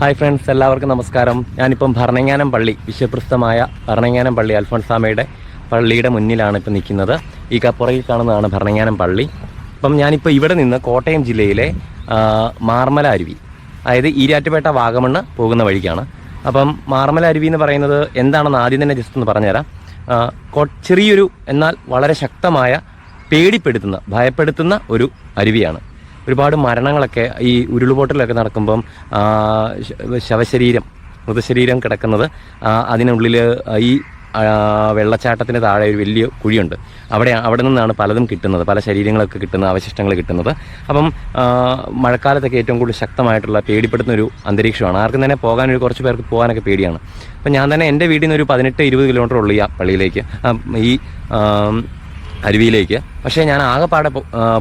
Hi friends എല്ലാവർക്കും നമസ്കാരം. ഞാനിപ്പം ഭരണങ്ങാനം പള്ളി വിശ്വപ്രസിദ്ധമായ ഭരണങ്ങാനം പള്ളി അൽഫോൺസാമയുടെ പള്ളിയുടെ മുന്നിലാണ് ഇപ്പം നിൽക്കുന്നത്. ഈ കപ്പുറയിൽ കാണുന്നതാണ് ഭരണങ്ങാനം പള്ളി അപ്പം ഞാനിപ്പോൾ ഇവിടെ നിന്ന് കോട്ടയം ജില്ലയിലെ മാർമല അരുവി അതായത് ഈരാറ്റുപേട്ട വാഗമണ്ണ് പോകുന്ന വഴിക്കാണ്. അപ്പം മാർമല അരുവി എന്ന് പറയുന്നത് എന്താണെന്ന് ആദ്യം തന്നെ ജസ്റ്റ് ഒന്ന് പറഞ്ഞുതരാം. ചെറിയൊരു എന്നാൽ വളരെ ശക്തമായ പേടിപ്പെടുത്തുന്ന ഭയപ്പെടുത്തുന്ന ഒരു അരുവിയാണ്. ഒരുപാട് മരണങ്ങളൊക്കെ ഈ ഉരുളുപൊട്ടലൊക്കെ നടക്കുമ്പം ശവശരീരം മൃതശരീരം കിടക്കുന്നത് അതിനുള്ളിൽ ഈ വെള്ളച്ചാട്ടത്തിന് താഴെ ഒരു വലിയ കുഴിയുണ്ട്. അവിടെ അവിടെ നിന്നാണ് പലതും കിട്ടുന്നത്. പല ശരീരങ്ങളൊക്കെ കിട്ടുന്ന അവശിഷ്ടങ്ങൾ കിട്ടുന്നത്. അപ്പം മഴക്കാലത്തൊക്കെ ഏറ്റവും കൂടുതൽ ശക്തമായിട്ടുള്ള പേടിപ്പെടുത്തുന്ന ഒരു അന്തരീക്ഷമാണ്. ആർക്കും തന്നെ പോകാൻ ഒരു കുറച്ച് പേർക്ക് പോകാനൊക്കെ പേടിയാണ്. അപ്പം ഞാൻ തന്നെ എന്റെ വീട്ടിൽ നിന്ന് ഒരു പതിനെട്ട് ഇരുപത് കിലോമീറ്റർ ഉള്ളു പള്ളിയിലേക്ക് ഈ അരുവിയിലേക്ക്. പക്ഷേ ഞാൻ ആകെപ്പാടെ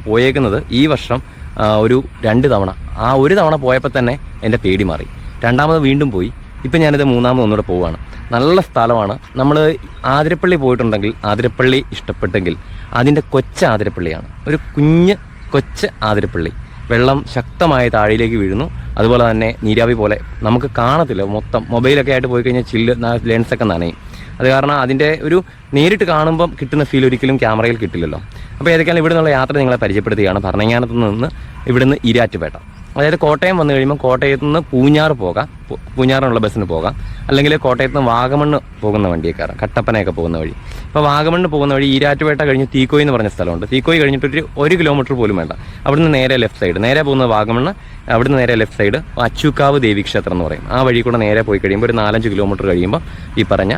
പോയേക്കുന്നത് ഈ വർഷം ഒരു രണ്ട് തവണ. ആ ഒരു തവണ പോയപ്പോൾ തന്നെ എന്റെ പേടി മാറി. രണ്ടാമത് വീണ്ടും പോയി. ഇപ്പം ഞാനിത് മൂന്നാമത് ഒന്നുകൂടെ പോവുകയാണ്. നല്ല സ്ഥലമാണ്. നമ്മൾ ആതിരപ്പള്ളി പോയിട്ടുണ്ടെങ്കിൽ ആതിരപ്പള്ളി ഇഷ്ടപ്പെട്ടെങ്കിൽ അതിന്റെ കൊച്ച ആതിരപ്പള്ളിയാണ്. ഒരു കുഞ്ഞ് കൊച്ച് ആതിരപ്പള്ളി. വെള്ളം ശക്തമായി താഴേക്ക് വീഴുന്നു. അതുപോലെ തന്നെ നീരാവി പോലെ നമുക്ക് കാണത്തില്ല. മൊത്തം മൊബൈലൊക്കെ ആയിട്ട് പോയി കഴിഞ്ഞാൽ ചില്ല് ലെൻസൊക്കെ നനയും. അത് കാരണം അതിന്റെ ഒരു നേരിട്ട് കാണുമ്പം കിട്ടുന്ന ഫീൽ ഒരിക്കലും ക്യാമറയിൽ കിട്ടില്ലല്ലോ. അപ്പോൾ ഏതൊക്കെയാണ് ഇവിടെ നിന്നുള്ള യാത്ര നിങ്ങളെ പരിചയപ്പെടുത്തുകയാണ്. ഭരണങ്ങാനത്ത് നിന്ന് ഇവിടുന്ന് ഇരാറ്റുപേട്ട. അതായത് കോട്ടയം വന്നു കഴിയുമ്പോൾ കോട്ടയത്ത് നിന്ന് പൂഞ്ഞാറ് പോകാം. പൂഞ്ഞാറിനുള്ള ബസ്സിന് പോകാം. അല്ലെങ്കിൽ കോട്ടയത്ത് നിന്ന് വാഗമണ്ണ് പോകുന്ന വണ്ടിയെ കയറാം കട്ടപ്പനയൊക്കെ പോകുന്ന വഴി. അപ്പോൾ വാഗമണ്ണ് പോകുന്ന വഴി ഈരാറ്റുപേട്ട കഴിഞ്ഞ് തീക്കോയി എന്ന് പറഞ്ഞ സ്ഥലമുണ്ട്. തീക്കോയി കഴിഞ്ഞിട്ടൊരു ഒരു കിലോമീറ്റർ പോലും വേണ്ട. അവിടുന്ന് നേരെ ലെഫ്റ്റ് സൈഡ് നേരെ പോകുന്ന വാഗമണ്ണ് അവിടുന്ന് നേരെ ലെഫ്റ്റ് സൈഡ് അച്ചുക്കാവ് ദേവീക്ഷേത്രം എന്ന് പറയും. ആ വഴി കൂടെ നേരെ പോയി കഴിയുമ്പോൾ ഒരു നാലഞ്ച് കിലോമീറ്റർ കഴിയുമ്പോൾ ഈ പറഞ്ഞ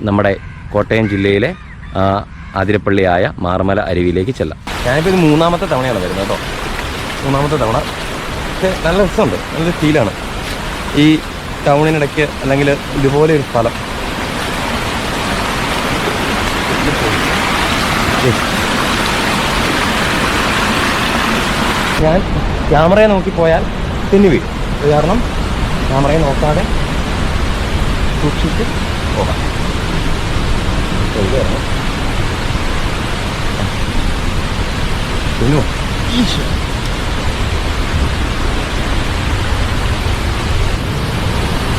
നമ്മുടെ കോട്ടയം ജില്ലയിലെ ആതിരപ്പള്ളിയായ മാർമല അരുവിയിലേക്ക് ചെല്ലാം. ഞാനിപ്പോൾ ഇത് മൂന്നാമത്തെ തവണയാണ് വരുന്നത് കേട്ടോ. മൂന്നാമത്തെ തവണ. നല്ല രസമുണ്ട്. നല്ല ഫീലാണ്. ഈ ടൗണിനിടയ്ക്ക് അല്ലെങ്കിൽ ഇതുപോലെ ഒരു സ്ഥലം. ഞാൻ ക്യാമറയെ നോക്കി പോയാൽ തെന്നി വീഴും. കാരണം ക്യാമറയെ നോക്കാതെ സൂക്ഷിച്ച് പോകാം. ശരിയായിരുന്നു yeah.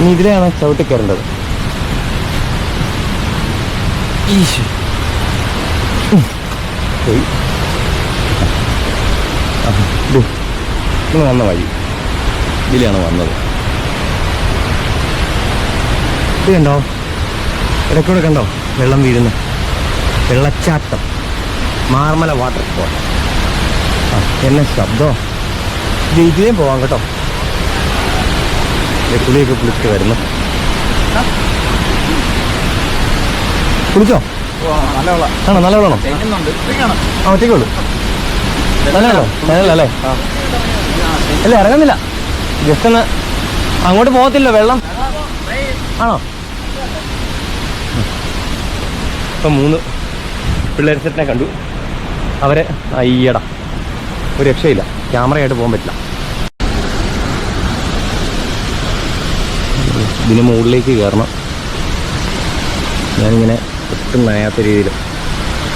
ഇനി ചവിട്ടി കയറേണ്ടത്. ഈശോ. പോയി. ആ, ദേ, ഇന്ന് വന്ന വഴി. ഇതിലാണ് വന്നത്. ഇത് കണ്ടോ? ഇടയ്ക്കൂടെ കണ്ടോ? വെള്ളം വീഴുന്ന. വെള്ളച്ചാട്ടം. മാർമല വാട്ടർഫോൾ ആ എന്നെ ശബ്ദോ? ഇത് ഇതിലേം പോവാം കേട്ടോ. പുളിയൊക്കെ കുളിച്ച് വരുന്നു. കുളിച്ചോ? ആണോ? നല്ല വെള്ളമാണോ? ആ ഒറ്റയ്ക്കുള്ളൂ. നല്ല നല്ലല്ലേ നല്ല അല്ലേ അല്ല ഇറങ്ങുന്നില്ല. ജസ്റ്റ് ഒന്ന് അങ്ങോട്ട് പോകത്തില്ല വെള്ളം. ആണോ? ഇപ്പം മൂന്ന് പിള്ളേർ സെറ്റിനെ കണ്ടു. അവരെ അയ്യടാ ഒരു രക്ഷയില്ല. ക്യാമറയായിട്ട് പോകാൻ പറ്റില്ല. ഇതിന് മുകളിലേക്ക് കയറണം. ഞാനിങ്ങനെ ഒട്ടും നയാത്ത രീതിയിൽ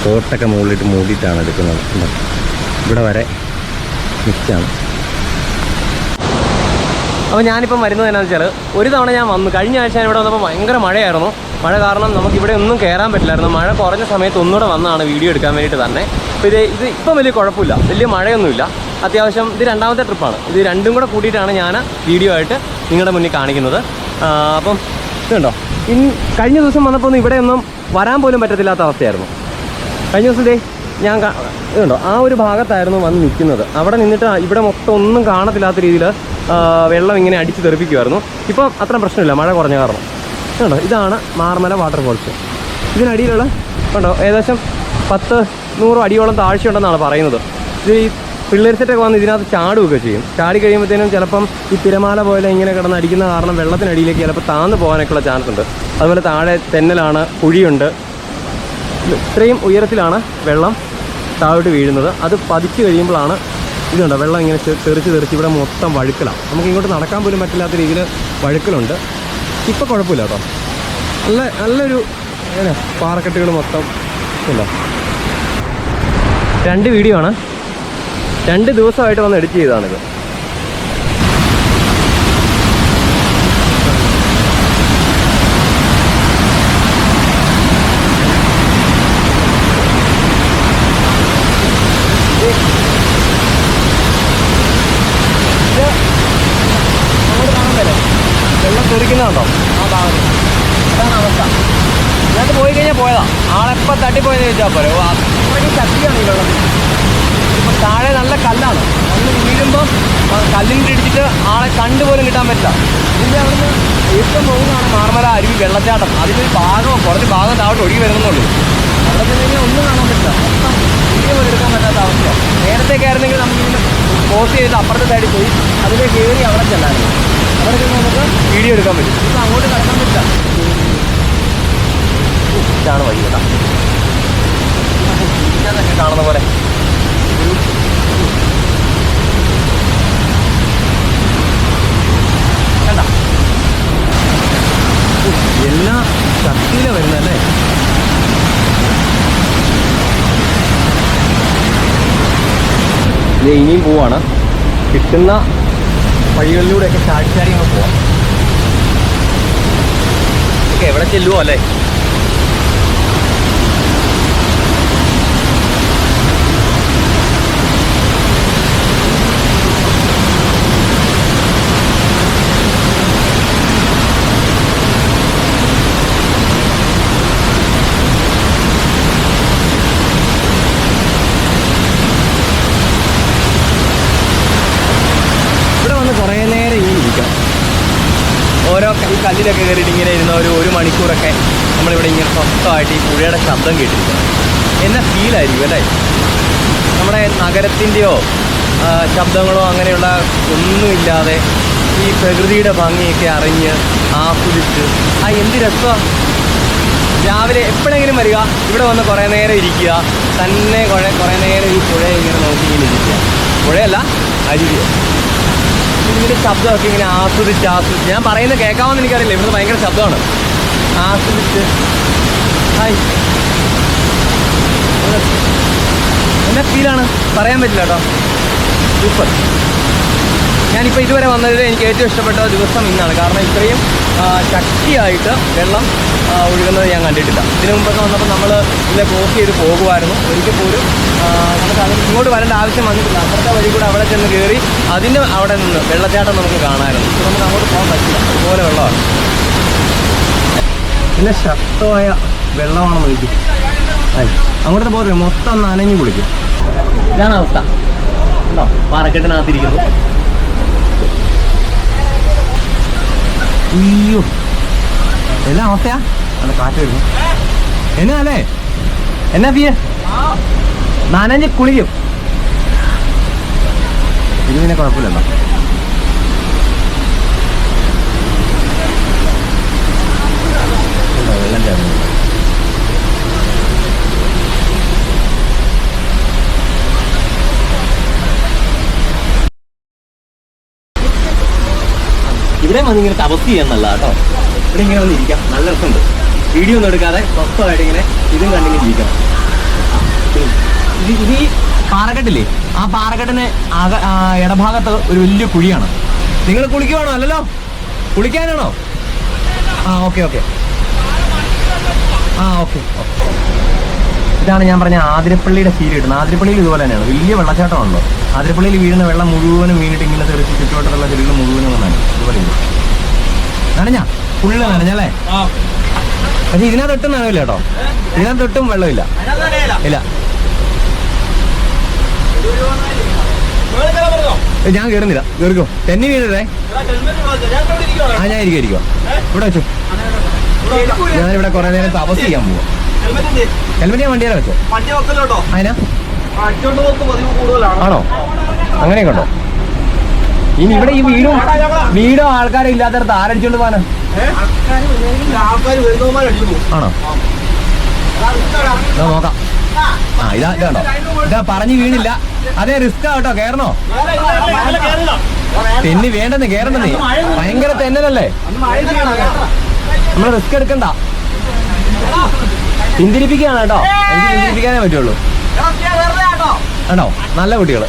കോട്ടൊക്കെ മുകളിലിട്ട് മൂടിയിട്ടാണ് എടുക്കുന്നത്? ഇവിടെ വരെ മിക്സാണ് അപ്പോൾ ഞാനിപ്പം വരുന്നത് എന്നാന്ന് വെച്ചാൽ ഒരു തവണ ഞാൻ വന്നു. കഴിഞ്ഞ ആഴ്ച ഞാൻ ഇവിടെ വന്നപ്പോൾ ഭയങ്കര മഴയായിരുന്നു. മഴ കാരണം നമുക്ക് ഇവിടെ ഒന്നും കയറാൻ പറ്റില്ലായിരുന്നു. മഴ കുറഞ്ഞ സമയത്ത് ഒന്നുകൂടെ വന്നാണ് വീഡിയോ എടുക്കാൻ വേണ്ടിയിട്ട് തന്നെ. അപ്പോൾ ഇത് ഇത് ഇപ്പം വലിയ കുഴപ്പമില്ല. വലിയ മഴയൊന്നുമില്ല. അത്യാവശ്യം ഇത് രണ്ടാമത്തെ ട്രിപ്പാണ്. ഇത് രണ്ടും കൂടെ കൂട്ടിയിട്ടാണ് ഞാൻ വീഡിയോ ആയിട്ട് നിങ്ങളുടെ മുന്നിൽ കാണിക്കുന്നത്. അപ്പം ഇതുണ്ടോ ഇൻ കഴിഞ്ഞ ദിവസം വന്നപ്പോൾ ഒന്നും ഇവിടെ ഒന്നും വരാൻ പോലും പറ്റത്തില്ലാത്ത അവസ്ഥയായിരുന്നു. കഴിഞ്ഞ ദിവസം ദേ ഞാൻ ഇതുണ്ടോ ആ ഒരു ഭാഗത്തായിരുന്നു വന്ന് നിൽക്കുന്നത്. അവിടെ നിന്നിട്ട് ഇവിടെ മൊത്തം ഒന്നും കാണത്തില്ലാത്ത രീതിയിൽ വെള്ളം ഇങ്ങനെ അടിച്ച് തെറിപ്പിക്കുമായിരുന്നു ഇപ്പം അത്ര പ്രശ്നമില്ല. മഴ കുറഞ്ഞ കാരണം. ഇതുണ്ടോ ഇതാണ് മാർമല വാട്ടർഫോൾസ് ഇതിനടിയിലുള്ള കണ്ടോ? ഏകദേശം പത്ത് നൂറ് അടിയോളം താഴ്ചയുണ്ടെന്നാണ് പറയുന്നത്. ഇത് ഈ പിള്ളേർ സെറ്റൊക്കെ വന്ന് ഇതിനകത്ത് ചാടുകയൊക്കെ ചെയ്യും. ചാടി കഴിയുമ്പോഴത്തേനും ചിലപ്പം ഈ തിരമാല പോലെ ഇങ്ങനെ കിടന്ന് അടിക്കുന്ന കാരണം വെള്ളത്തിനടിയിലേക്ക് ചിലപ്പോൾ താന്ന് പോകാനൊക്കെയുള്ള ചാൻസ് ഉണ്ട്. അതുപോലെ താഴെ തെന്നലാണ് കുഴിയുണ്ട്. ഇത്രയും ഉയരത്തിലാണ് വെള്ളം താഴോട്ട് വീഴുന്നത്. അത് പതിച്ചു കഴിയുമ്പോഴാണ് ഇതുണ്ട് വെള്ളം ഇങ്ങനെ തെറിച്ച് തെറിച്ച് ഇവിടെ മൊത്തം വഴുക്കലാണ്. നമുക്ക് ഇങ്ങോട്ട് നടക്കാൻ പോലും പറ്റില്ലാത്ത രീതിയിൽ വഴുക്കലുണ്ട്. ഇപ്പം കുഴപ്പമില്ല കേട്ടോ. നല്ല നല്ലൊരു എങ്ങനെ പാറക്കെട്ടുകൾ മൊത്തം ഉണ്ടോ രണ്ട് വീഡിയോ ആണ്. രണ്ട് ദിവസമായിട്ട് വന്ന് എഡിറ്റ് ചെയ്തതാണിത് തെറിക്കുന്നുണ്ടോ ആ ഭാഗത്ത് അതാണ് അവസ്ഥ ഇതിനകത്ത് പോയി കഴിഞ്ഞാൽ പോയതാ ആളെപ്പോൾ തട്ടിപ്പോയെന്ന് ചോദിച്ചാൽ പോരെ? അത്രയ്ക്ക് ശക്തിയാണ് വെള്ളത്തിൽ ഇപ്പം താഴെ നല്ല കല്ലാണ്. അന്ന് വീഴുമ്പം കല്ലിന്റെ ഇടിച്ചിട്ട് ആളെ കണ്ടുപോലും കിട്ടാൻ പറ്റില്ല. ഇതിന്റെ അവിടുന്ന് ഏറ്റവും പോകുന്നതാണ് മാർമല അരുവി വെള്ളച്ചാട്ടം. അതിന്റെ ഒരു ഭാഗം കുറച്ച് ഭാഗം താഴോട്ട് ഒഴുകി വരുന്നുള്ളൂ. അവിടെ നിന്ന് ഒന്നും കാണാൻ പറ്റില്ല. വീഡിയോ പോലും എടുക്കാൻ പറ്റാത്ത അവസ്ഥയാണ് നേരത്തേക്ക് ആയിരുന്നെങ്കിൽ നമുക്കിങ്ങനെ പോസ്റ്റ് ചെയ്ത് അപ്പുറത്തെ സൈഡിൽ പോയി അതിലെ കയറി അവിടെ ചെല്ലാനും അവിടെ നമുക്ക് വീഡിയോ എടുക്കാൻ പറ്റും. അങ്ങോട്ട് കിടക്കാൻ പറ്റില്ല. ഇതാണ് വഴി കേട്ടോ ഇതിനകത്തൊക്കെ കാണുന്ന പോലെ ഒരു കണ്ട എല്ലാ ശക്തിയിലെ വരുന്നല്ലേ ഇത് ഇനിയും പോവാണ്. കിട്ടുന്ന വഴികളിലൂടെയൊക്കെ ചാടി ചാടി അങ്ങ് പോവാം. ഓക്കെ എവിടെ ചെല്ലുവോ അല്ലേ ഇവിടെ വന്ന് കുറേ നേരം ഇങ്ങനെ ഇരിക്കണം ഓരോ ഈ കല്ലിലൊക്കെ കയറിയിട്ട് ഇങ്ങനെ ഇരുന്ന ഒരു ഒരു മണിക്കൂറൊക്കെ നമ്മളിവിടെ ഇങ്ങനെ സ്വസ്ഥമായിട്ട് ഈ പുഴയുടെ ശബ്ദം കേട്ടിരിക്കണം എന്ന ഫീലായിരിക്കും അല്ലേ? നമ്മുടെ നഗരത്തിന്റെയോ ശബ്ദങ്ങളോ അങ്ങനെയുള്ള ഒന്നുമില്ലാതെ ഈ പ്രകൃതിയുടെ ഭംഗിയൊക്കെ അറിഞ്ഞ് ആസ്വദിച്ച് ആ എന്ത് രസമാണ് രാവിലെ എപ്പോഴെങ്കിലും വരിക ഇവിടെ വന്ന് കുറേ നേരം ഇരിക്കുക തന്നെ കുറേ കുറേ നേരം ഈ പുഴ ഇങ്ങനെ നോക്കി ഇങ്ങനെ ഇരിക്കുക. പുഴയല്ല അരുവിയോ. ഇതിന്റെ ശബ്ദമൊക്കെ ഇങ്ങനെ ആസ്വദിച്ച് ആസ്വദിച്ച്. ഞാൻ പറയുന്നത് കേൾക്കാമെന്ന് എനിക്കറിയില്ല. ഇവിടുന്ന് ഭയങ്കര ശബ്ദമാണ്. ആസ്വദിച്ച്. ഹായ്. എന്നാ ഫീലാണ്. പറയാൻ പറ്റില്ല കേട്ടോ. സൂപ്പർ. ഞാനിപ്പോൾ ഇതുവരെ വന്നതിൽ എനിക്ക് ഏറ്റവും ഇഷ്ടപ്പെട്ട ദിവസം ഇന്നാണ്. കാരണം ഇത്രയും ശക്തിയായിട്ട് വെള്ളം ഒഴുകുന്നത് ഞാൻ കണ്ടിട്ടില്ല. ഇതിനു മുമ്പൊക്കെ വന്നപ്പോൾ നമ്മൾ ഇതിനെ ക്രോസ് ചെയ്ത് പോകുമായിരുന്നു. ഒരിക്കൽ പോലും നമുക്ക് അത് ഇങ്ങോട്ട് വരേണ്ട ആവശ്യം വന്നിട്ടില്ല. അപ്പുറത്തെ വഴി കൂടെ അവിടെ ചെന്ന് കയറി അതിന്റെ അവിടെ നിന്ന് വെള്ളച്ചാട്ടം നമുക്ക് കാണാമായിരുന്നു. ഇപ്പോൾ നമുക്ക് അങ്ങോട്ട് പോകാൻ പറ്റില്ല. അതുപോലെ വെള്ളമാണ്. പിന്നെ ശക്തമായ വെള്ളമാണ് നോക്കി അങ്ങോട്ട് പോകരുത് മൊത്തം നനഞ്ഞു കുളിക്കും. ഇതാണ് അവസ്ഥ. ഉണ്ടോ? പാറക്കെട്ടിനകത്തിരിക്കുന്നു. അയ്യോ. എല്ലാം അവസ്ഥയാ? നല്ല കാറ്റ് വരുന്നു. എന്നാ അല്ലേ? എന്നാ പിയ നനഞ്ഞ് കുളിക്കും പിന്നെ കുഴപ്പമില്ലല്ലോ. ഇവിടെ വന്ന് ഇങ്ങനെ തപസ് ചെയ്യാൻ നല്ല കേട്ടോ ഇവിടെ ഇങ്ങനെ വന്നിരിക്കാം നല്ല രസമുണ്ട്. വീഡിയോ ഒന്നും എടുക്കാതെ സ്വസ്ഥമായിട്ട് ഇങ്ങനെ ഇതും കണ്ടിങ്ങനെ ജീവിക്കണം. ഇത് ഇത് ഈ പാറക്കെട്ടില്ലേ? ആ പാറക്കെട്ടിന് ഇടഭാഗത്ത് ഒരു വലിയ കുഴിയാണ്. നിങ്ങൾ കുളിക്കുവാണോ? അല്ലല്ലോ? കുളിക്കാനാണോ? ആ ഓക്കെ ഓക്കെ. ആ ഓക്കെ ഇതാണ് ഞാൻ പറഞ്ഞ ആതിരപ്പള്ളിയുടെ ഫീൽ കിട്ടുന്നത്. ആതിരപ്പള്ളിയിൽ ഇതുപോലെ തന്നെയാണ്. വലിയ വെള്ളച്ചാട്ടമാണല്ലോ. ആതിരപ്പള്ളിയിൽ വീഴുന്ന വെള്ളം മുഴുവനും വീണിട്ട് ഇങ്ങനെ തെറിച്ച് ചുറ്റുവട്ടത്തുള്ള ചെടികൾ മുഴുവനും വന്നാണ്. ഇതുപോലെ നനഞ്ഞ? ഫുള്ള് നനഞ്ഞല്ലേ? പക്ഷെ ഇതിനകത്ത് ഒട്ടും നനവില്ല കേട്ടോ. ഇതിനകത്ത് ഒട്ടും വെള്ളമില്ല. ഇല്ല. ഞാൻ കയറുന്നില്ല കയറിക്കോ തെന്നി വീഴരുതേ. ആ ഞാൻ ഇരിക്കും ഇരിക്കോ ഇവിടെ വെച്ചു. ഞാനിവിടെ കുറെ നേരം തപസ് ചെയ്യാൻ പോവാ. ഹെൽമെറ്റ് ഞാൻ വണ്ടിയാണ് വെച്ചോ. ആണോ? അങ്ങനെയൊക്കെ ഉണ്ടോ? ഇനി ഇവിടെ ഈ വീടും വീടും ആൾക്കാരും ഇല്ലാത്തടത്ത് ആരടിച്ചോണ്ട് പോകാനാ ആണോ? ഇതാ നോക്കാം. ആ ഇതാ ഇതാണോ ഇതാ പറഞ്ഞു വീണില്ല. അതേ റിസ്ക് ആട്ടോ കേറണോ? തെന്നി വേണ്ടെന്ന് കേറണ്ടെന്ന്. ഭയങ്കര തെന്നലല്ലേ? നമ്മൾ റിസ്ക് എടുക്കണ്ട. പിന്തിരിപ്പിക്കുകയാണ് കേട്ടോ. എനിക്ക് പിന്തിരിപ്പിക്കാനേ പറ്റുള്ളൂ. ആണോ? നല്ല കുട്ടികൾ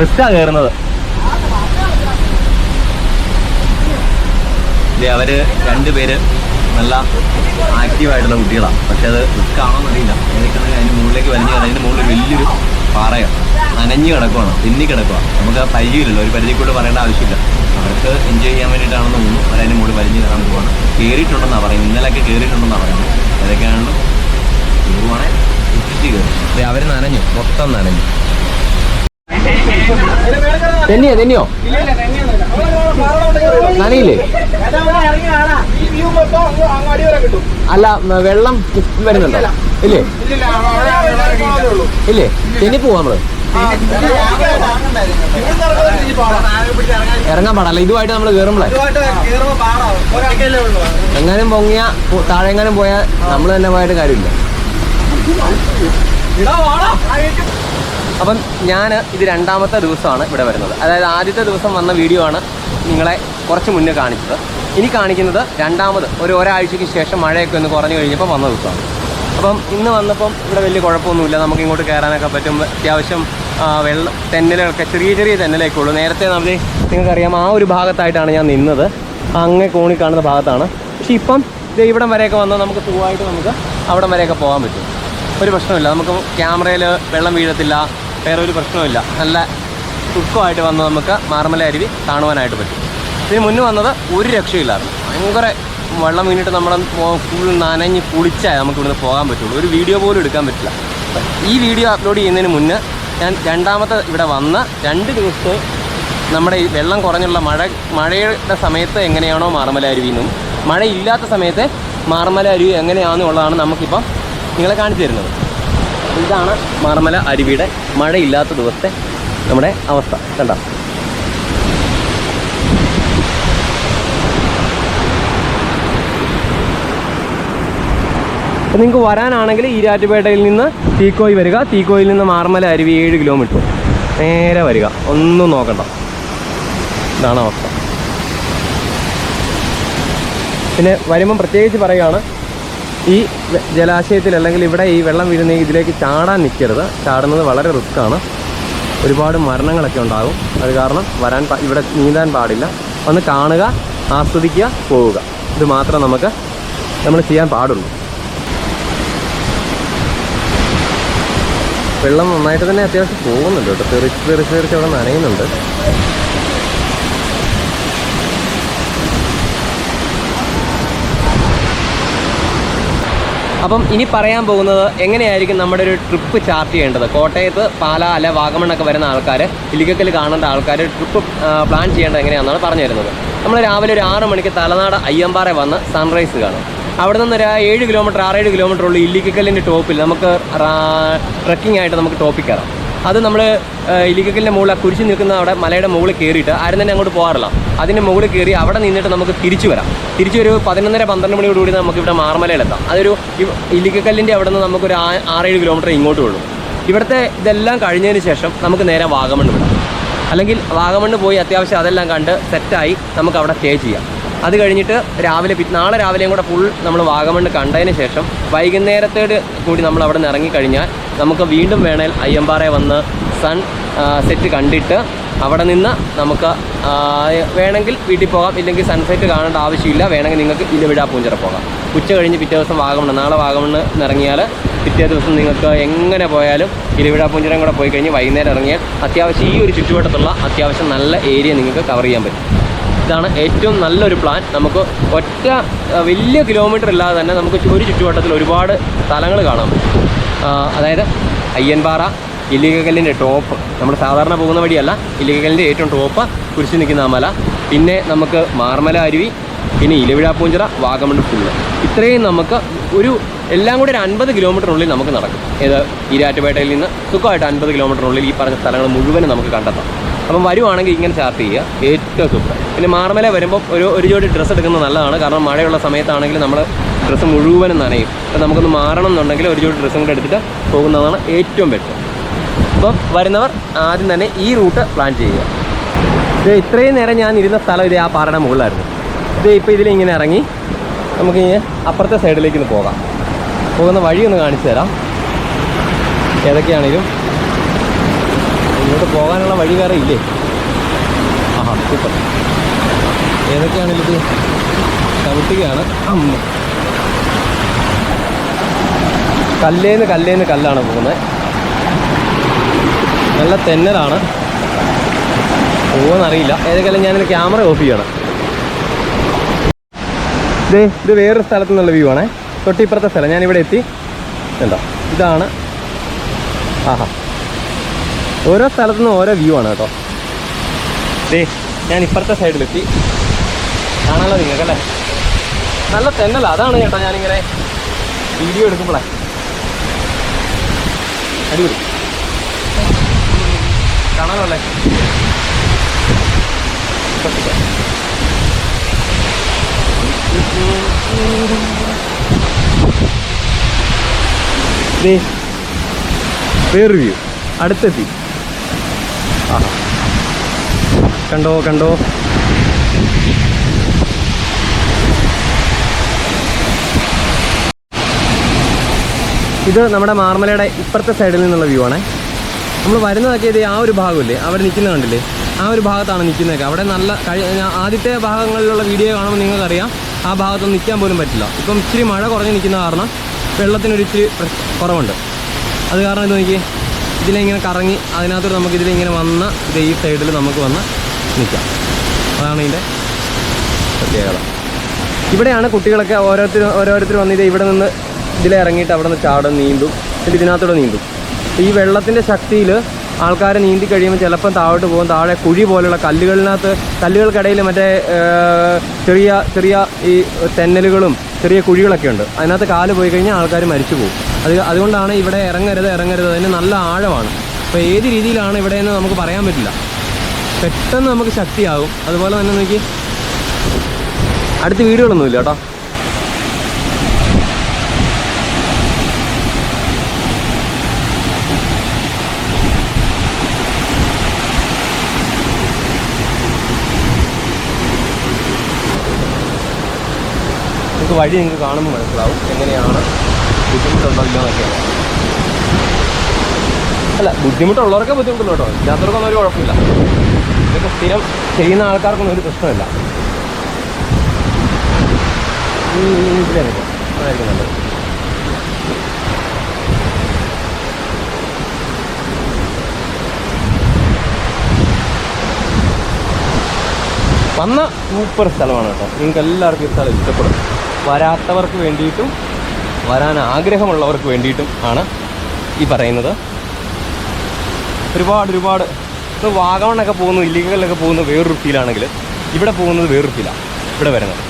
റിസ്കാ കയറുന്നത് ഇല്ലേ, അവർ രണ്ടുപേര് നല്ല ആക്റ്റീവായിട്ടുള്ള കുട്ടികളാണ് പക്ഷെ അത് റിസ്ക് ആണോ എന്നറിയില്ല ഏതൊക്കെ അതിന് മുകളിലേക്ക് വലിഞ്ഞു അതിന്റെ മുകളിൽ വലിയൊരു പാറയാണ്. നനഞ്ഞു കിടക്കുവാണ് തിന്നി കിടക്കുക നമുക്ക് ആ പരിചയമില്ലല്ലോ ഒരു പരിചയക്കൂടെ പറയേണ്ട ആവശ്യമില്ല. അവർക്ക് എൻജോയ് ചെയ്യാൻ വേണ്ടിയിട്ടാണെന്ന് തോന്നുന്നു. അവരതിന്റെ മുകളിൽ വലിഞ്ഞ് കയറാൻ പോവാണ്. കയറിയിട്ടുണ്ടെന്നാണ് പറയുന്നത്. ഇന്നലെയൊക്കെ കയറിയിട്ടുണ്ടെന്നാണ് പറയുന്നത്. സൂക്ഷിച്ച് കയറി അവർ നനഞ്ഞു. മൊത്തം നനഞ്ഞു. തെന്നിയോ തെന്നിയോ? നനയില്ലേ? അല്ല വെള്ളം വരുന്നുണ്ടോ? ഇല്ലേ? ഇല്ലേ? തെന്നി പോവാ നമ്മൾ. ഇറങ്ങാൻ പാടല്ല? ഇതുമായിട്ട് നമ്മൾ കയറുമ്പോഴേ എങ്ങാനും പൊങ്ങിയ താഴെ എങ്ങാനും പോയാൽ നമ്മൾ തന്നെ പോയിട്ട് കാര്യമില്ല. അപ്പം ഞാൻ ഇത് രണ്ടാമത്തെ ദിവസമാണ് ഇവിടെ വരുന്നത്. അതായത് ആദ്യത്തെ ദിവസം വന്ന വീഡിയോ ആണ് നിങ്ങളെ കുറച്ച് മുന്നേ കാണിച്ചത്. ഇനി കാണിക്കുന്നത് രണ്ടാമത് ഒരു ഒരാഴ്ചയ്ക്ക് ശേഷം മഴയൊക്കെ ഒന്ന് കുറഞ്ഞു കഴിഞ്ഞപ്പോൾ വന്ന ദിവസമാണ്. അപ്പം ഇന്ന് വന്നപ്പം ഇവിടെ വലിയ കുഴപ്പമൊന്നുമില്ല. നമുക്ക് ഇങ്ങോട്ട് കയറാനൊക്കെ പറ്റും. അത്യാവശ്യം വെള്ളം തെന്നലൊക്കെ ചെറിയ ചെറിയ തെന്നലൊക്കെ ഉള്ളൂ. നേരത്തെ നമ്മൾ നിങ്ങൾക്കറിയാം ആ ഒരു ഭാഗത്തായിട്ടാണ് ഞാൻ നിന്നത്. അങ്ങേ കോണി കാണുന്ന ഭാഗത്താണ്. പക്ഷേ ഇപ്പം ഇവിടം വരെയൊക്കെ വന്നാൽ നമുക്ക് സുഖമായിട്ട് നമുക്ക് അവിടം വരെയൊക്കെ പോകാൻ പറ്റും. ഒരു പ്രശ്നമില്ല നമുക്ക് ക്യാമറയിൽ വെള്ളം വീഴത്തില്ല. വേറെ ഒരു പ്രശ്നമില്ല നല്ല സുഖമായിട്ട് വന്ന് നമുക്ക് മാർമല അരുവി കാണുവാനായിട്ട് പറ്റും. ഇതിന് മുന്നേ വന്നത് ഒരു രക്ഷയില്ലായിരുന്നു ഭയങ്കര വെള്ളം വീണിട്ട് നമ്മുടെ ഫുൾ നനഞ്ഞ് കുളിച്ചാൽ നമുക്ക് ഇവിടുന്ന് പോകാൻ പറ്റുള്ളൂ. ഒരു വീഡിയോ പോലും എടുക്കാൻ പറ്റില്ല. ഈ വീഡിയോ അപ്ലോഡ് ചെയ്യുന്നതിന് മുന്നേ ഞാൻ രണ്ടാമത്തെ ഇവിടെ വന്ന് രണ്ട് ദിവസത്തെ നമ്മുടെ ഈ വെള്ളം കുറഞ്ഞുള്ള മഴ മഴയുടെ സമയത്ത് എങ്ങനെയാണോ മാർമല അരുവി എന്നും മഴയില്ലാത്ത സമയത്ത് മാർമല അരുവി എങ്ങനെയാണെന്നുള്ളതാണ് നമുക്കിപ്പം നിങ്ങളെ കാണിച്ചു തരുന്നത്. ഇതാണ് മാർമല അരുവിയുടെ മഴയില്ലാത്ത ദിവസത്തെ നമ്മുടെ അവസ്ഥ. കണ്ട? നിങ്ങൾക്ക് വരാനാണെങ്കിൽ ഈരാറ്റുപേട്ടയിൽ നിന്ന് തീക്കോയി വരിക. തീക്കോയിൽ നിന്ന് മാർമല അരുവി ഏഴ് കിലോമീറ്റർ. നേരെ വരിക. ഒന്നും നോക്കണ്ട. ഇതാണ് അവസ്ഥ. പിന്നെ വരുമ്പം പ്രത്യേകിച്ച് പറയുകയാണ് ഈ ജലാശയത്തിൽ അല്ലെങ്കിൽ ഇവിടെ ഈ വെള്ളം വീഴുന്ന ഇതിലേക്ക് ചാടാൻ നിൽക്കരുത്. ചാടുന്നത് വളരെ റിസ്ക്കാണ്. ഒരുപാട് മരണങ്ങളൊക്കെ ഉണ്ടാകും. അത് കാരണം വരാൻ ഇവിടെ നീന്താൻ പാടില്ല. ഒന്ന് കാണുക ആസ്വദിക്കുക പോവുക. ഇത് മാത്രം നമുക്ക് നമ്മൾ ചെയ്യാൻ പാടുള്ളൂ. വെള്ളം നന്നായിട്ട് തന്നെ അത്യാവശ്യം പോകുന്നുണ്ട് കേട്ടോ. തെറിച്ച് തെറിച്ച് തെറിച്ച് അവിടെ നനയുന്നുണ്ട്. അപ്പം ഇനി പറയാൻ പോകുന്നത് എങ്ങനെയായിരിക്കും നമ്മുടെ ഒരു ട്രിപ്പ് ചാർട്ട് ചെയ്യേണ്ടത്? കോട്ടയത്ത് പാല അല്ല വാഗമണ്ണൊക്കെ വരുന്ന ആൾക്കാർ ഇല്ലിക്കൽ കാണേണ്ട ആൾക്കാർ ട്രിപ്പ് പ്ലാൻ ചെയ്യേണ്ടത് എങ്ങനെയാണെന്നാണ് പറഞ്ഞു തരുന്നത്. നമ്മൾ രാവിലെ ഒരു ആറ് മണിക്ക് തലനാട് അയ്യമ്പാറ വന്ന് സൺറൈസ് കാണും. അവിടെ നിന്ന് ഒരു ഏഴ് കിലോമീറ്റർ ആറേഴ് കിലോമീറ്റർ ഉള്ള ഇല്ലിക്കലിന്റെ ടോപ്പിൽ നമുക്ക് ട്രക്കിംഗ് ആയിട്ട് നമുക്ക് ടോപ്പിൽ കയറാം അത് നമ്മൾ ഇലിക്കലിന്റെ മുകളിൽ ആ കുരിശ് നിൽക്കുന്ന അവിടെ മലയുടെ മുകളിൽ കയറിയിട്ട് ആരും തന്നെ അങ്ങോട്ട് പോകാറില്ല. അതിന്റെ മുകളിൽ കയറി അവിടെ നിന്നിട്ട് നമുക്ക് തിരിച്ചു വരാം. തിരിച്ചു ഒരു പതിനൊന്നര പന്ത്രണ്ട് മണിയോടുകൂടി നമുക്ക് ഇവിടെ മാർമലയിലെത്താം അതൊരു ഇലിക്കലിന്റെ അവിടെ നിന്ന് നമുക്കൊരു ആറേഴ് കിലോമീറ്റർ ഇങ്ങോട്ട് ഉള്ളൂ. ഇവിടുത്തെ ഇതെല്ലാം കഴിഞ്ഞതിന് ശേഷം നമുക്ക് നേരെ വാഗമണ്ണ് വിടാം. അല്ലെങ്കിൽ വാഗമണ്ണ് പോയി അത്യാവശ്യം അതെല്ലാം കണ്ട് സെറ്റായി നമുക്ക് അവിടെ സ്റ്റേ ചെയ്യാം. അത് കഴിഞ്ഞിട്ട് രാവിലെ നാളെ രാവിലെയും കൂടെ ഫുൾ നമ്മൾ വാഗമണ്ണ് കണ്ടതിന് ശേഷം വൈകുന്നേരത്തോട് കൂടി നമ്മൾ അവിടെ നിന്ന് ഇറങ്ങിക്കഴിഞ്ഞാൽ നമുക്ക് വീണ്ടും വേണേൽ അയ്യമ്പാറ വന്ന് സൺ സെറ്റ് കണ്ടിട്ട് അവിടെ നിന്ന് നമുക്ക് വേണമെങ്കിൽ വീട്ടിൽ പോകാം. ഇല്ലെങ്കിൽ സൺസെറ്റ് കാണേണ്ട ആവശ്യമില്ല. വേണമെങ്കിൽ നിങ്ങൾക്ക് ഇലവിഴ പൂഞ്ചിറ പോകാം. ഉച്ച കഴിഞ്ഞ് പിറ്റേ ദിവസം വാഗമണ് നാളെ വാഗമണ് ഇറങ്ങിയാൽ പിറ്റേ ദിവസം നിങ്ങൾക്ക് എങ്ങനെ പോയാലും ഇലവിഴ പൂഞ്ചിറം കൂടെ പോയി കഴിഞ്ഞ് വൈകുന്നേരം ഇറങ്ങിയാൽ അത്യാവശ്യം ഈ ഒരു ചുറ്റുവട്ടത്തുള്ള അത്യാവശ്യം നല്ല ഏരിയ നിങ്ങൾക്ക് കവർ ചെയ്യാൻ പറ്റും. ഇതാണ് ഏറ്റവും നല്ലൊരു പ്ലാൻ നമുക്ക് ഒറ്റ വലിയ കിലോമീറ്റർ ഇല്ലാതെ തന്നെ നമുക്ക് ഒരു ചുറ്റുവട്ടത്തിൽ ഒരുപാട് സ്ഥലങ്ങൾ കാണാം പറ്റും. അതായത് അയ്യൻപാറ ഇല്ലികകല്ലിന്റെ ടോപ്പ്. നമ്മൾ സാധാരണ പോകുന്ന വഴിയല്ല ഇല്ലികകല്ലിന്റെ ഏറ്റവും ടോപ്പ് കുരിശ് നിൽക്കുന്ന മല. പിന്നെ നമുക്ക് മാർമല അരുവി പിന്നെ ഇലവിഴ പൂഞ്ചിറ വാഗമൺ ഫുള്ള് ഇത്രയും നമുക്ക് ഒരു എല്ലാം കൂടി ഒരു അൻപത് കിലോമീറ്ററിനുള്ളിൽ നമുക്ക് നടക്കും. ഏത് ഈരാറ്റുപേട്ടയിൽ നിന്ന് സുഖമായിട്ട് അൻപത് കിലോമീറ്ററിനുള്ളിൽ ഈ പറഞ്ഞ സ്ഥലങ്ങൾ മുഴുവനും നമുക്ക് കണ്ടെത്താം. അപ്പം വരുവാണെങ്കിൽ ഇങ്ങനെ ചാർട്ട് ചെയ്യുക. ഏറ്റവും സൂപ്പർ. പിന്നെ മാർമല വരുമ്പോൾ ഒരു ഒരു ജോഡി ഡ്രസ്സ് എടുക്കുന്നത് നല്ലതാണ്. കാരണം മഴയുള്ള സമയത്താണെങ്കിൽ നമ്മൾ ഡ്രസ്സ് മുഴുവൻ നനയും. അപ്പം നമുക്കൊന്ന് മാറണം എന്നുണ്ടെങ്കിൽ ഒരു ജോഡി ഡ്രസ്സും കൂടെ എടുത്തിട്ട് പോകുന്നതാണ് ഏറ്റവും ബെറ്റർ. അപ്പം വരുന്നവർ ആദ്യം തന്നെ ഈ റൂട്ട് പ്ലാൻ ചെയ്യുക. ഇത് ഇത്രയും നേരം ഞാൻ ഇരുന്ന സ്ഥലം ഇത് ആ പാറയുടെ മുകളിലായിരുന്നു. ഇത് ഇപ്പോൾ ഇതിലിങ്ങനെ ഇറങ്ങി നമുക്ക് അപ്പുറത്തെ സൈഡിലേക്ക് ഒന്ന് പോകാം. പോകുന്ന വഴി ഒന്ന് കാണിച്ചു തരാം. ഏതൊക്കെയാണെങ്കിലും. ഇങ്ങോട്ട് പോകാനുള്ള വഴി വേറെ ഇല്ലേ? ആഹാ സൂപ്പർ. ഏതൊക്കെയാണെങ്കിലും ഇത് ചവിട്ടുകയാണ്. കല്ലേന്ന് കല്ലേന്ന് കല്ലാണ് പോകുന്നത്. നല്ല തെന്നലാണ്. പോവെന്നറിയില്ല. ഏതെങ്കിലും ഞാനിത് ക്യാമറ ഓഫ് ചെയ്യണം. ദേ ഇത് വേറൊരു സ്ഥലത്തു നിന്നുള്ള വ്യൂ ആണേ. തൊട്ടിപ്പുറത്തെ സ്ഥലം. ഞാനിവിടെ എത്തി. എന്താ ഇതാണ്. ആഹാ. ഓരോ സ്ഥലത്തു നിന്നും ഓരോ വ്യൂ ആണ് കേട്ടോ. ദേ ഞാൻ ഇപ്പുറത്തെ സൈഡിലെത്തി കാണാനുള്ള നിങ്ങൾക്കല്ലേ? നല്ല തെന്നല. അതാണ് കേട്ടോ ഞാനിങ്ങനെ വീഡിയോ എടുക്കുമ്പോഴേ അടിപൊളി. വ്യൂ അടുത്തെത്തി. കണ്ടോ കണ്ടോ? ഇത് നമ്മുടെ മാർമലയുടെ ഇപ്പുറത്തെ സൈഡിൽ നിന്നുള്ള വ്യൂ ആണേ. നമ്മൾ വരുന്നതൊക്കെ ഇത് ആ ഒരു ഭാഗമില്ലേ? അവർ നിൽക്കുന്ന കണ്ടില്ലേ? ആ ഒരു ഭാഗത്താണ് നിൽക്കുന്നതൊക്കെ. അവിടെ നല്ല ആദ്യത്തെ ഭാഗങ്ങളിലുള്ള വീഡിയോ കാണുമ്പോൾ നിങ്ങൾക്കറിയാം ആ ഭാഗത്തൊന്നും നിൽക്കാൻ പോലും പറ്റില്ല. ഇപ്പം ഇച്ചിരി മഴ കുറഞ്ഞ് നിൽക്കുന്ന കാരണം വെള്ളത്തിനൊരു ഇച്ചിരി കുറവുണ്ട്. അത് കാരണം ഇത് നോക്കി ഇതിലിങ്ങനെ കറങ്ങി അതിനകത്തോട്ട് നമുക്ക് ഇതിലിങ്ങനെ വന്ന ഇത് ഈ സൈഡിൽ നമുക്ക് വന്ന് നിൽക്കാം. അതാണ് ഇതിന്റെ പ്രത്യേകത. ഇവിടെയാണ് കുട്ടികളൊക്കെ ഓരോരുത്തർ ഓരോരുത്തർ വന്ന് ഇത് ഇവിടെ നിന്ന് ഇതിലെ ഇറങ്ങിയിട്ട് അവിടെ നിന്ന് ചാടും നീന്തും. എന്നിട്ട് ഇതിനകത്തൂടെ നീന്തും. ഈ വെള്ളത്തിന്റെ ശക്തിയിൽ ആൾക്കാർ നീന്തി കഴിയുമ്പോൾ ചിലപ്പം താഴോട്ട് പോകും. താഴെ കുഴി പോലുള്ള കല്ലുകളിനകത്ത് കല്ലുകൾക്കിടയിൽ മറ്റേ ചെറിയ ചെറിയ ഈ തെന്നലുകളും ചെറിയ കുഴികളൊക്കെ ഉണ്ട്. അതിനകത്ത് കാൽ പോയി കഴിഞ്ഞാൽ ആൾക്കാർ മരിച്ചു പോകും. അത് അതുകൊണ്ടാണ് ഇവിടെ ഇറങ്ങരുത് ഇറങ്ങരുത്. അതിന് നല്ല ആഴമാണ്. അപ്പോൾ ഏത് രീതിയിലാണ് ഇവിടെ എന്ന് നമുക്ക് പറയാൻ പറ്റില്ല. പെട്ടെന്ന് നമുക്ക് ശക്തിയാകും. അതുപോലെ തന്നെ നോക്കി. അടുത്ത് വീടുകളൊന്നുമില്ല കേട്ടോ. വഴി നിങ്ങൾക്ക് കാണുമ്പോൾ മനസ്സിലാവും എങ്ങനെയാണ് ബുദ്ധിമുട്ടുണ്ടല്ലോ അല്ല ബുദ്ധിമുട്ടുള്ളവർക്ക് ബുദ്ധിമുട്ടുള്ളൂ കേട്ടോ. ഇല്ലാത്തവർക്കൊന്നും ഒരു കുഴപ്പമില്ല. ഇതൊക്കെ സ്ഥിരം ചെയ്യുന്ന ആൾക്കാർക്കൊന്നും ഒരു പ്രശ്നമില്ല. വന്ന സൂപ്പർ സ്ഥലമാണ് കേട്ടോ. നിങ്ങൾക്ക് എല്ലാവർക്കും ഈ സ്ഥലം ഇഷ്ടപ്പെടും. വരാത്തവർക്ക് വേണ്ടിയിട്ടും വരാൻ ആഗ്രഹമുള്ളവർക്ക് വേണ്ടിയിട്ടും ആണ് ഈ പറയുന്നത്. ഒരുപാട് ഒരുപാട്. ഇപ്പോൾ വാഗമണ്ണൊക്കെ പോകുന്നു ഇല്ലികളിലൊക്കെ പോകുന്ന വേറൊരു ഫീലാണെങ്കിൽ ഇവിടെ പോകുന്നത് വേറൊരു ഫീലാണ് ഇവിടെ വരുന്നത്.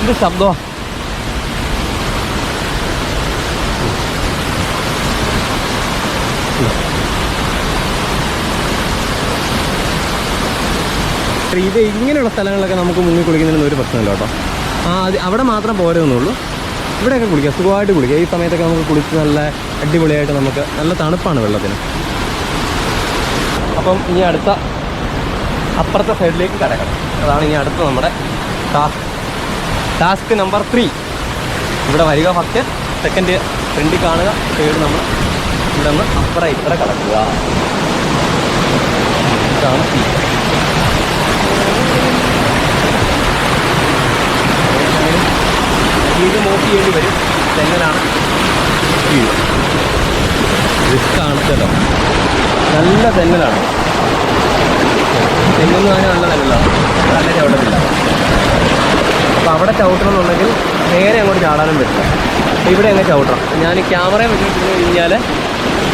എന്ത് ശബ്ദമാണ് ഇത് ഇങ്ങനെയുള്ള സ്ഥലങ്ങളിലൊക്കെ നമുക്ക് മുങ്ങി കുളിക്കുന്നതിന് ഒരു പ്രശ്നമില്ല കേട്ടോ. ആ അത് അവിടെ മാത്രം പോരുന്നുള്ളൂ ഇവിടെയൊക്കെ കുളിക്കാം സുഖമായിട്ട് കുളിക്കാം. ഈ സമയത്തൊക്കെ നമുക്ക് കുളിച്ച് നല്ല അടിപൊളിയായിട്ട് നമുക്ക് നല്ല തണുപ്പാണ് വെള്ളത്തിന്. അപ്പം ഇനി അടുത്ത അപ്പുറത്തെ സൈഡിലേക്ക് കടക്കണം. അതാണ് ഇനി അടുത്ത നമ്മുടെ ടാസ്ക്. Task number three. ഇവിടെ വരിക ഫസ്റ്റ് സെക്കൻഡ് ഫ്രണ്ടിൽ കാണുക തേർഡ് നമ്മൾ ഇവിടെ നിന്ന് അപ്പുറം ഇപ്പുറം കടക്കുക. ഇതാണ് വീട് മോഫ് ചെയ്യേണ്ടി വരും. തെങ്ങനാണ്. വീട് റിസ്ക് കേട്ടോ. നല്ല തെങ്ങലാണ് തെങ്ങെന്ന് പറഞ്ഞാൽ നല്ല തെങ്ങലാണ് നല്ല ചവിട്ടത്തില്ല. അപ്പോൾ അവിടെ ചവിട്ടണമെന്നുണ്ടെങ്കിൽ നേരെ അങ്ങോട്ട് ചാടാനും പറ്റില്ല. ഇവിടെ അങ്ങ് ചവിട്ടണം. ഞാൻ ക്യാമറയും വെച്ചിട്ട് കഴിഞ്ഞാൽ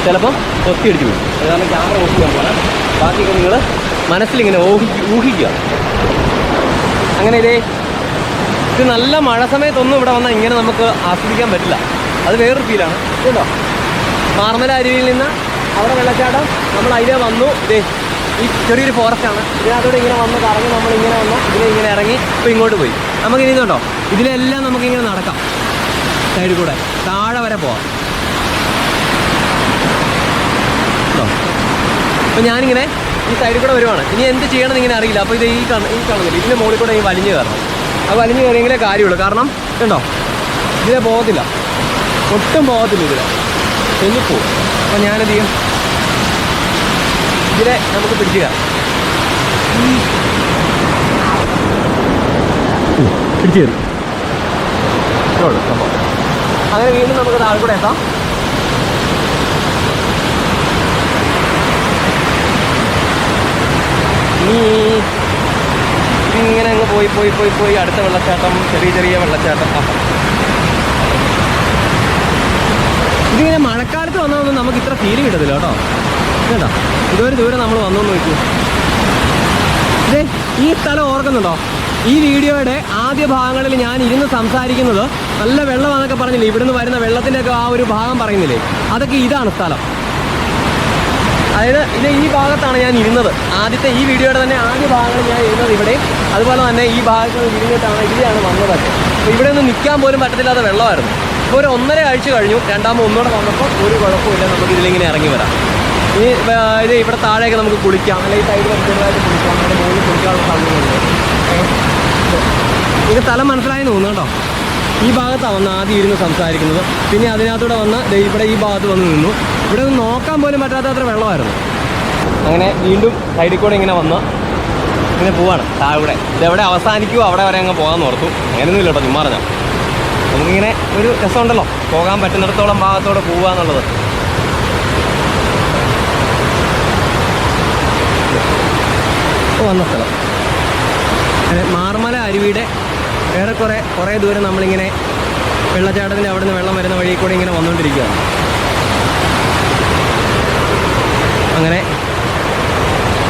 ചിലപ്പം കൊത്തി അടിച്ച് പോകും അത് കാരണം ക്യാമറ ഓഫ് ചെയ്യാൻ പോകണം ബാക്കിയൊക്കെ നിങ്ങൾ മനസ്സിലിങ്ങനെ ഊഹി ഊഹിക്കുക. അങ്ങനെ ഇതേ ഇത് നല്ല മഴ സമയത്തൊന്നും ഇവിടെ വന്നാൽ ഇങ്ങനെ നമുക്ക് ആസ്വദിക്കാൻ പറ്റില്ല. അത് വേറൊരു ഫീലാണ് കേട്ടോ മാർമല അരുവിയിൽ നിന്ന് അവിടെ വെള്ളച്ചാട്ടം. നമ്മൾ അതിലെ വന്നു. ഇതേ ഈ ചെറിയൊരു ഫോറസ്റ്റാണ് ഇതിനകത്തോടെ ഇങ്ങനെ വന്ന് കറങ്ങി നമ്മൾ ഇങ്ങനെ വന്നു. ഇതിലെ ഇങ്ങനെ ഇറങ്ങി ഇപ്പോൾ ഇങ്ങോട്ട് പോയി. നമുക്ക് ഇനി ഇതുണ്ടോ? ഇതിലെല്ലാം നമുക്കിങ്ങനെ നടക്കാം. സൈഡിൽ കൂടെ. താഴെ വരെ പോവാം. കേട്ടോ അപ്പോൾ ഞാനിങ്ങനെ ഈ സൈഡിൽ കൂടെ വരുവാണ്. ഇനി എന്ത് ചെയ്യണമെന്ന് ഇങ്ങനെ അറിയില്ല. അപ്പോൾ ഇത് ഈ കാണുന്നില്ല ഇതിന്റെ മുകളിൽ കൂടെ ഈ വലിഞ്ഞു കയറണം. അത് വലിഞ്ഞു കയറിയെങ്കിലേ കാര്യമുള്ളൂ. കാരണം കേട്ടോ ഇതിലെ പോകത്തില്ല. ഒട്ടും പോകത്തില്ല ഇതിലെ. തെന്നിപ്പോവും അപ്പം ഞാനത് ചെയ്യും. ഇതിലെ നമുക്ക് പിടിക്കുക പിടിച്ചു കയറി. സംഭവം. അങ്ങനെ വീണ്ടും നമുക്ക് താഴെ കൂടെ എത്താം. ഈ പോയി പോയി പോയി പോയി. അടുത്ത വെള്ളച്ചാട്ടം ചെറിയ ചെറിയ വെള്ളച്ചാട്ടം. ഇതിങ്ങനെ മഴക്കാലത്ത് വന്നതൊന്നും നമുക്ക് ഇത്ര ഫീൽ കിട്ടത്തില്ല കേട്ടോ. കേട്ടോ ഇതൊരു ദൂരം നമ്മൾ വന്നു നോക്കൂ ദേ, ഈ സ്ഥലം ഓർക്കുന്നുണ്ടോ? ഈ വീഡിയോയുടെ ആദ്യ ഭാഗങ്ങളിൽ ഞാൻ ഇരുന്ന് സംസാരിക്കുന്നത് നല്ല വെള്ളമാണെന്നൊക്കെ പറഞ്ഞില്ലേ? ഇവിടുന്ന് വരുന്ന വെള്ളത്തിന്റെയൊക്കെ ആ ഒരു ഭാഗം പറയുന്നില്ലേ? അതൊക്കെ ഇതാണ് സ്ഥലം. അതായത് ഇത് ഈ ഭാഗത്താണ് ഞാൻ ഇരുന്നത്. ആദ്യത്തെ ഈ വീഡിയോയുടെ തന്നെ ആദ്യ ഭാഗങ്ങളിൽ ഞാൻ ഇരുന്നത് ഇവിടെ. അതുപോലെ തന്നെ ഈ ഭാഗങ്ങൾ ഇരുന്നിട്ടാണ് ഇവിടെയാണ് വന്നതൊക്കെ അപ്പോൾ ഇവിടെ ഒന്നും നിൽക്കാൻ പോലും പറ്റത്തില്ലാത്ത വെള്ളമായിരുന്നു. ഇപ്പോൾ ഒരു ഒന്നര ആഴ്ച കഴിഞ്ഞു. രണ്ടാമത് ഒന്നുകൂടെ വന്നപ്പോൾ ഒരു കുഴപ്പമില്ല നമുക്ക് ഇതിലിങ്ങനെ ഇറങ്ങി വരാം. ഇനി ഇത് ഇവിടെ താഴെയൊക്കെ നമുക്ക് കുളിക്കാം. അല്ലെങ്കിൽ സൈഡിൽ ചെറുതായിട്ട് കുളിക്കാം. അങ്ങനെ മുകളിൽ കുളിക്കാനുള്ള സമയമുണ്ട് ഇത് സ്ഥലം മനസ്സിലായി തോന്നുന്നു കേട്ടോ. ഈ ഭാഗത്താണ് വന്ന് ആദ്യം ഇരുന്ന് സംസാരിക്കുന്നത്. പിന്നെ അതിനകത്തൂടെ വന്ന് ഇവിടെ ഈ ഭാഗത്ത് വന്ന് നിന്നു. ഇവിടെ ഒന്ന് നോക്കാൻ പോലും പറ്റാത്ത അത്ര വെള്ളമായിരുന്നു. അങ്ങനെ വീണ്ടും സൈഡിൽ കൂടെ ഇങ്ങനെ വന്ന് ഇങ്ങനെ പോവാണ്. താഴെ ഇതെവിടെ അവസാനിക്കുമോ അവിടെ വരെ അങ്ങ് പോകാമെന്ന് ഓർത്തു. അങ്ങനെയൊന്നും ഇല്ല കേട്ടോ ചുമ്മാ പറഞ്ഞാൽ നമുക്കിങ്ങനെ ഒരു രസമുണ്ടല്ലോ പോകാൻ പറ്റുന്നിടത്തോളം ഭാഗത്തോടെ പോവുക എന്നുള്ളത്. വന്ന സ്ഥലം. മാർമല അരുവിയുടെ ഏറെക്കുറെ കുറേ ദൂരം നമ്മളിങ്ങനെ വെള്ളച്ചാട്ടത്തിന്റെ അവിടെ നിന്ന് വെള്ളം വരുന്ന വഴി കൂടെ ഇങ്ങനെ വന്നുകൊണ്ടിരിക്കുകയാണ്. അങ്ങനെ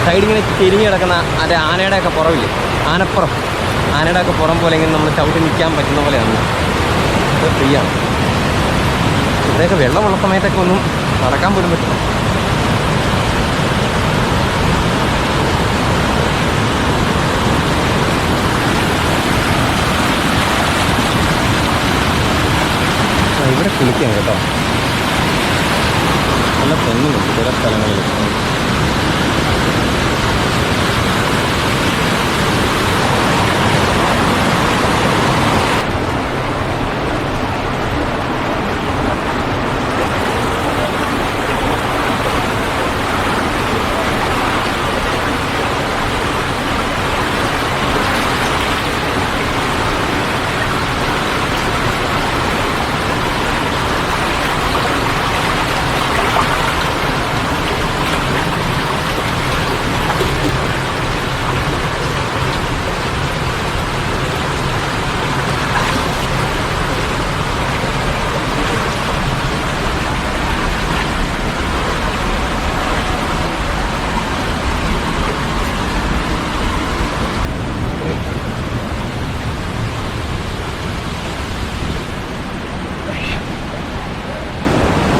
സൈഡിങ്ങനെ ചെരിഞ്ഞ് കിടക്കുന്ന അതിന്റെ ആനയുടെ ഒക്കെ പുറവില്ലേ? ആനപ്പുറം. ആനയുടെ ഒക്കെ പുറം പോലെ ഇങ്ങനെ നമ്മൾ ചവിട്ടി നിൽക്കാൻ പറ്റുന്ന പോലെയാണ്. ഇത് ഫ്രീ ആണ് ഇവിടെയൊക്കെ വെള്ളമുള്ള സമയത്തൊക്കെ ഒന്നും നടക്കാൻ പോലും പറ്റില്ല. ഇവിടെ കുളിക്കാം കേട്ടോ. നല്ല തെങ്ങുണ്ട്. ചില സ്ഥലങ്ങളിൽ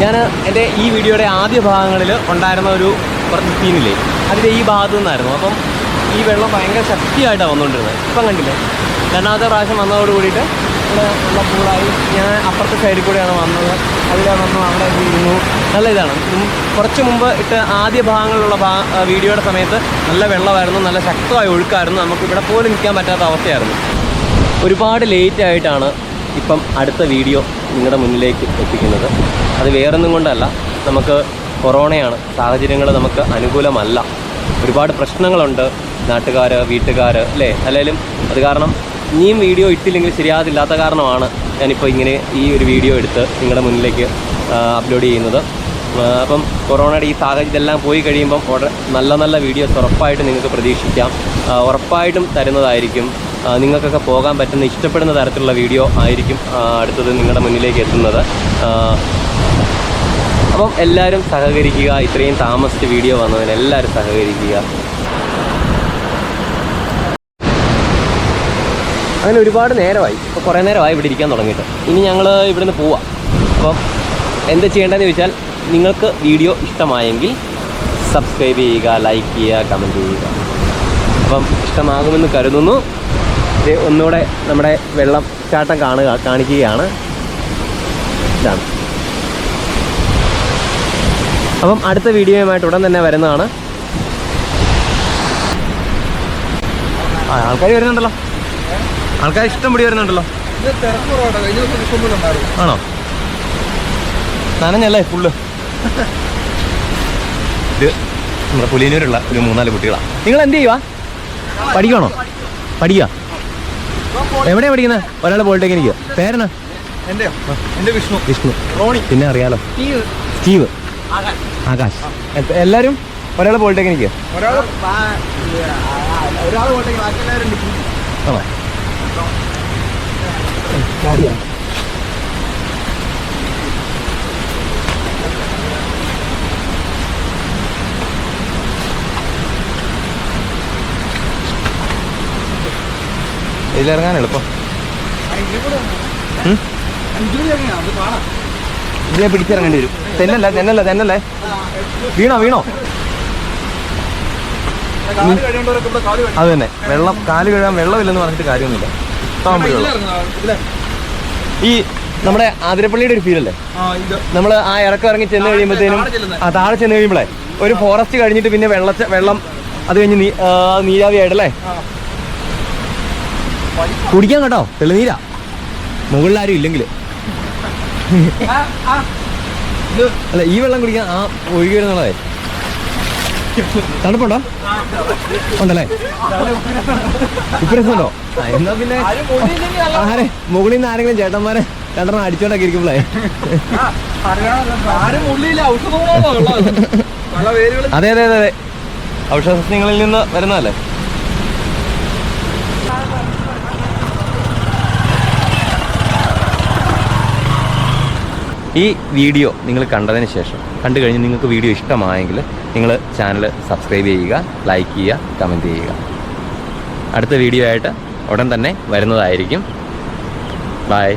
ഞാൻ എന്റെ ഈ വീഡിയോയുടെ ആദ്യ ഭാഗങ്ങളിൽ ഉണ്ടായിരുന്ന ഒരു കുറച്ച് സീനില്ലേ അതിന്റെ ഈ ഭാഗത്തു നിന്നായിരുന്നു. അപ്പം ഈ വെള്ളം ഭയങ്കര ശക്തിയായിട്ടാണ് വന്നുകൊണ്ടിരുന്നത്. ഇപ്പം കണ്ടില്ലേ? രണ്ടാമത്തെ പ്രാവശ്യം വന്നതോട് കൂടിയിട്ട് ഇവിടെ ഉള്ള പൂളായി ഞാൻ അപ്പുറത്തെ സൈഡിൽ കൂടെയാണ് വന്നത്. അതിലാണ് വന്നു അവിടെ ഇരുന്നു. നല്ല ഇതാണ്. കുറച്ച് മുമ്പ് ഇട്ട് ആദ്യ ഭാഗങ്ങളിലുള്ള ഭാ വീഡിയോയുടെ സമയത്ത് നല്ല വെള്ളമായിരുന്നു. നല്ല ശക്തമായ ഒഴുക്കായിരുന്നു. നമുക്ക് ഇവിടെ പോലും നിൽക്കാൻ പറ്റാത്ത അവസ്ഥയായിരുന്നു. ഒരുപാട് ലേറ്റായിട്ടാണ് ഇപ്പം അടുത്ത വീഡിയോ നിങ്ങളുടെ മുന്നിലേക്ക് എത്തിക്കുന്നത്. അത് വേറൊന്നും കൊണ്ടല്ല. നമുക്ക് കൊറോണയാണ്. സാഹചര്യങ്ങൾ നമുക്ക് അനുകൂലമല്ല. ഒരുപാട് പ്രശ്നങ്ങളുണ്ട്. നാട്ടുകാർ വീട്ടുകാർ അല്ലേ? അല്ലെങ്കിലും അത് കാരണം ഇനിയും വീഡിയോ ഇട്ടില്ലെങ്കിൽ ശരിയാതില്ലാത്ത കാരണമാണ് ഞാനിപ്പോൾ ഇങ്ങനെ ഈ ഒരു വീഡിയോ എടുത്ത് നിങ്ങളുടെ മുന്നിലേക്ക് അപ്ലോഡ് ചെയ്യുന്നത്. അപ്പം കൊറോണയുടെ ഈ സാഹചര്യം ഇതെല്ലാം പോയി കഴിയുമ്പം ഉടൻ നല്ല നല്ല വീഡിയോസ് ഉറപ്പായിട്ടും നിങ്ങൾക്ക് പ്രതീക്ഷിക്കാം. ഉറപ്പായിട്ടും തരുന്നതായിരിക്കും. നിങ്ങൾക്കൊക്കെ പോകാൻ പറ്റുന്ന ഇഷ്ടപ്പെടുന്ന തരത്തിലുള്ള വീഡിയോ ആയിരിക്കും അടുത്തത് നിങ്ങളുടെ മുന്നിലേക്ക് എത്തുന്നത്. അപ്പം എല്ലാവരും സഹകരിക്കുക. ഇത്രയും താമസിച്ച് വീഡിയോ വന്നതിന് എല്ലാവരും സഹകരിക്കുക. അങ്ങനെ ഒരുപാട് നേരമായി. ഇപ്പോൾ കുറേ നേരമായി ഇവിടെ ഇരിക്കാൻ തുടങ്ങിയിട്ട്. ഇനി ഞങ്ങൾ ഇവിടുന്ന് പോവാം. അപ്പം എന്താ ചെയ്യേണ്ടതെന്ന് ചോദിച്ചാൽ നിങ്ങൾക്ക് വീഡിയോ ഇഷ്ടമായെങ്കിൽ സബ്സ്ക്രൈബ് ചെയ്യുക ലൈക്ക് ചെയ്യുക കമന്റ് ചെയ്യുക. അപ്പം ഇഷ്ടമാകുമെന്ന് കരുതുന്നു. ഒന്നുകൂടെ നമ്മുടെ വെള്ളം ചാട്ടം കാണുക കാണിക്കുകയാണ്. ഇതാണ്. അപ്പം അടുത്ത വീഡിയോയുമായിട്ട് ഉടൻ തന്നെ വരുന്നതാണ്. ആ ആൾക്കാർ വരുന്നുണ്ടല്ലോ. ആൾക്കാർ ഇഷ്ടം പിടി വരുന്നുണ്ടല്ലോ. ആണോ? നനഞ്ഞല്ലേ ഫുള്ള് ഇത് നമ്മുടെ പുലിയനൂരുള്ള ഒരു മൂന്നാൽ കുട്ടികളാണ് നിങ്ങൾ എന്ത് ചെയ്യുക പഠിക്കണോ പഠിക്കുക എവിടെയാണ് പഠിക്കുന്നത് ഒരാൾ പോളിടെക്നിക്ക്. എന്റെയോ? എന്റെ വിഷ്ണു. വിഷ്ണു. റോണി. പിന്നെ അറിയാലോ? സ്റ്റീവ്. ആകാശ്. എല്ലാരും എല്ലാവരും ഒരാൾ പോളിടെക്നിക്ക് ഇതിലിറങ്ങാൻ എളുപ്പം? ഇതിനെ പിടിച്ചിറങ്ങേണ്ടി വരും. തെന്നല്ല തെന്നല്ലേ തെന്നല്ലേ വീണോ വീണോ. അത് തന്നെ വെള്ളം കാൽ കഴുകാൻ വെള്ളമില്ലെന്ന് പറഞ്ഞിട്ട് കാര്യമൊന്നുമില്ല. ഈ നമ്മുടെ ആതിരപ്പള്ളിയുടെ ഒരു ഫീലല്ലേ നമ്മൾ. നമ്മൾ ആ ഇറക്കം ഇറങ്ങി ചെന്ന് കഴിയുമ്പോഴത്തേനും. ആ താഴെ ചെന്ന് കഴിയുമ്പോഴേ ഒരു ഫോറസ്റ്റ് കഴിഞ്ഞിട്ട് പിന്നെ വെള്ളച്ച വെള്ളം അത് കഴിഞ്ഞ് നീരാവി ആയിട്ടല്ലേ. കുടിക്കാൻ കേട്ടോ തെളിനീരാ മുകളിലാരും ഇല്ലെങ്കിൽ അല്ല ഈ വെള്ളം കുടിക്കാൻ ആ ഒഴുകി വരുന്നുള്ളതേ തണുപ്പുണ്ടോ? ഉണ്ടല്ലേ? ഉപ്പരസമുണ്ടോ? ആ, എന്നാ പിന്നെ ആരും? മുകളിൽ നിന്ന് ആരെങ്കിലും ചേട്ടന്മാരെ രണ്ടെണ്ണം അടിച്ചോണ്ടൊക്കെ ഇരിക്കുമ്പോഴേ ഉള്ളത് അതെ അതെ അതെ. ഔഷധ സസ്യങ്ങളിൽ നിന്ന് വരുന്നതല്ലേ? ഈ വീഡിയോ നിങ്ങൾ കണ്ടതിന് ശേഷം കണ്ടു കഴിഞ്ഞ് നിങ്ങൾക്ക് വീഡിയോ ഇഷ്ടമായെങ്കിൽ നിങ്ങൾ ചാനൽ സബ്സ്ക്രൈബ് ചെയ്യുക ലൈക്ക് ചെയ്യുക കമന്റ് ചെയ്യുക. അടുത്ത വീഡിയോ ആയിട്ട് ഉടൻ തന്നെ വരുന്നതായിരിക്കും. ബൈ